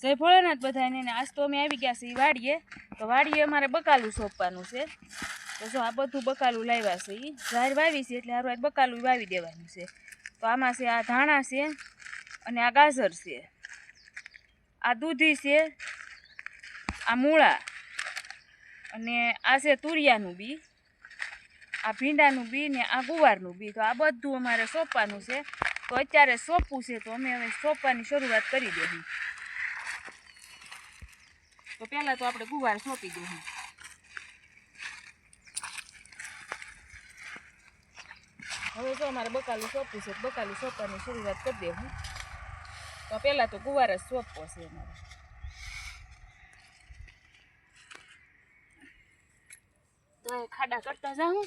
જય જ બધાને આજ તો અમે આવી ગયા છીએ વાડીએ. તો વાડીએ અમારે બકાલું સોંપવાનું છે. તો જો આ બધું બકાલું લાવ્યા છે એ ઝાર વાવી છે એટલે હારું આજ બકાલું વાવી દેવાનું છે. તો આમાં છે આ ધાણા છે અને આ ગાજર છે. આ દૂધી છે, આ મૂળા અને આ છે તુરિયાનું બી, આ ભીંડાનું બી ને આ ગુવારનું બી. તો આ બધું અમારે સોંપવાનું છે. તો અત્યારે સોંપવું છે તો અમે હવે સોંપવાની શરૂઆત કરી દઈશું તો પહેલાં તો આપણે ગુવાર સોંપી દઈશું હવે જો અમારે બકાલું સોંપવું છે બકાલી સોંપવાની શરૂઆત કરી દેવું. તો પહેલાં તો ગુવાર જ સોંપવો છે અમારે. તો ખાડા કરતા જાઉં.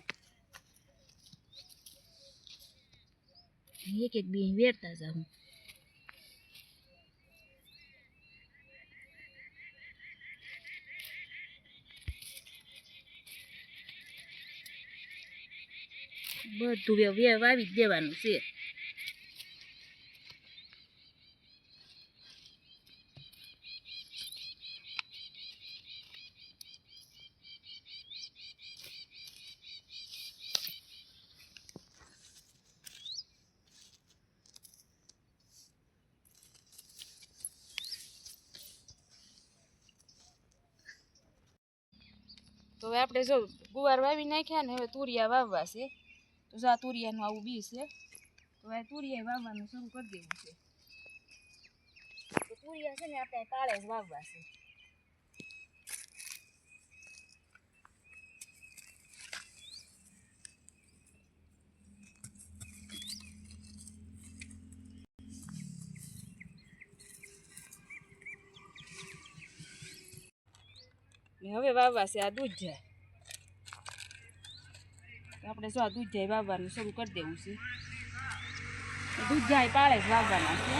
એક એક બી વેરતા જાઉં. બધું વેવ વાવી જ દેવાનું છે. તો હવે આપણે જો ગુવાર વાવી નાખ્યા ને હવે તુરિયા વાવવા છે. તો જો આ તુરિયાનું આવું બી છે. તો હવે તુરિયા વાવવાનું શરૂ કરી દેવું છે. તો તુરિયા છે ને આપણે કાળે જ વાવવા છે. હવે વાવવા છે આ દૂધ જાય આપણે શું આ દૂધ જાય વાવવાનું શરૂ કરી દેવું છે. દૂધ જાય પાળે જ વાવવાના છે.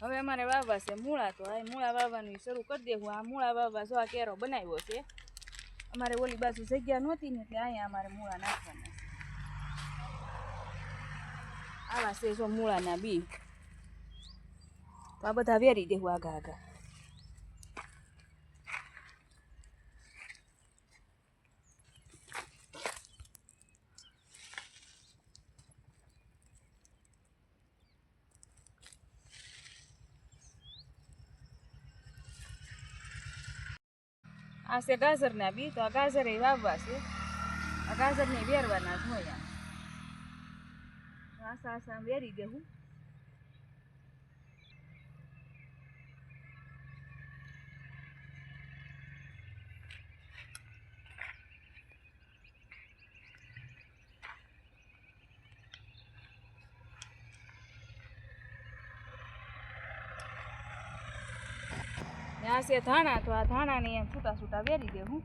હવે અમારે વાવવા છે મૂળા તો આ મૂળા વાવવાનું શરૂ કરી દેવું આ મૂળા વાવવા જો આ કેરો બનાવ્યો છે. અમારે ઓલી બાજુ જગ્યા નહોતી ને એટલે અહીંયા અમારે મૂળા નાખવાના આવા છે જો મૂળાના બી. તો આ બધા વેરી દેવું આગા આગા. આ છે ગાજરના બી તો આ ગાજર એ વાવવા છે આ ગાજરને વેરવાના જ હોય આમ. આસા આસા વેરી દેવું આ છે ધાણા તો આ ધાણાને એમ છૂટા છૂટા વેરી દેવું.